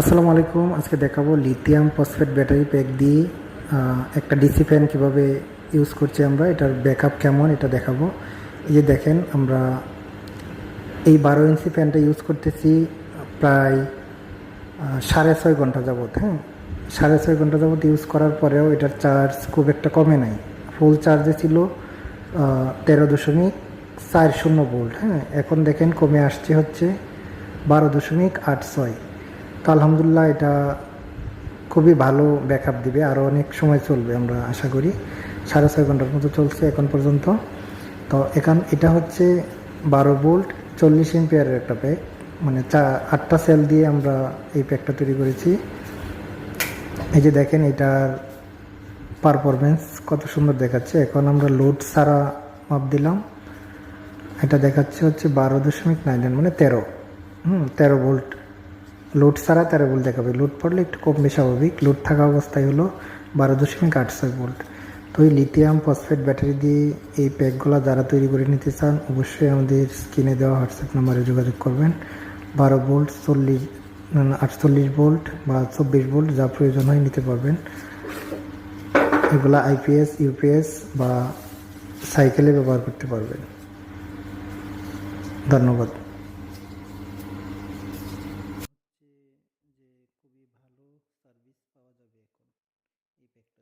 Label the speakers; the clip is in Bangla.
Speaker 1: আসসালামু আলাইকুম। আজকে দেখাবো লিথিয়াম ফসফেট ব্যাটারি প্যাক দিয়ে একটা ডিসি ফ্যান কীভাবে ইউজ করছি আমরা, এটার ব্যাকআপ কেমন এটা দেখাবো। এই যে দেখেন, আমরা এই বারো ইঞ্চি ফ্যানটা ইউজ করতেছি প্রায় সাড়ে ছয় ঘণ্টা যাবত হ্যাঁ? সাড়ে ছয় ঘণ্টা যাবত ইউজ করার পরেও এটার চার্জ খুব একটা কমে নাই। ফুল চার্জে ছিল তেরো দশমিক চার শূন্য ভোল্ট হ্যাঁ? এখন দেখেন কমে আসছে হচ্ছে বারো দশমিক আট ছয়। তো আলহামদুলিল্লাহ এটা খুবই ভালো ব্যাকআপ দিবে। আরও অনেক সময় চলবে আমরা আশা করি। সাড়ে ছয় ঘণ্টার মতো চলছে এখন পর্যন্ত। তো এখান, এটা হচ্ছে বারো বোল্ট চল্লিশ এম্পিয়ারের একটা প্যাক মানে চা, আটটা সেল দিয়ে আমরা এই প্যাকটা তৈরি করেছি। এই যে দেখেন, এটার পারফরমেন্স কত সুন্দর দেখাচ্ছে। এখন আমরা লোড সারা মাপ দিলাম। এটা দেখাচ্ছে হচ্ছে বারো দশমিক নাইন মানে তেরো। হুম, তেরো ভোল্ট। লোড ছাড়া তেরো ভোল্ট দেখাবে। লোড পড়লে একটু কমবে স্বাভাবিক। লোড থাকা অবস্থায় হলো বারো দশমিক আট ছয় ভোল্ট তো এই লিথিয়াম ফসফেট ব্যাটারি দিয়ে এই প্যাকগুলো যারা তৈরি করে নিতে চান, অবশ্যই আমাদের স্ক্রিনে দেওয়া হোয়াটসঅ্যাপ নাম্বারে যোগাযোগ করবেন। বারো ভোল্ট চল্লিশ আটচল্লিশ ভোল্ট বা চব্বিশ ভোল্ট যা প্রয়োজন হয় নিতে পারবেন। এগুলা আইপিএস ইউপিএস বা সাইকেলে ব্যবহার করতে পারবেন। ধন্যবাদ। সার্ভিস পাওয়া যাবে এখন। এই প্যাকটা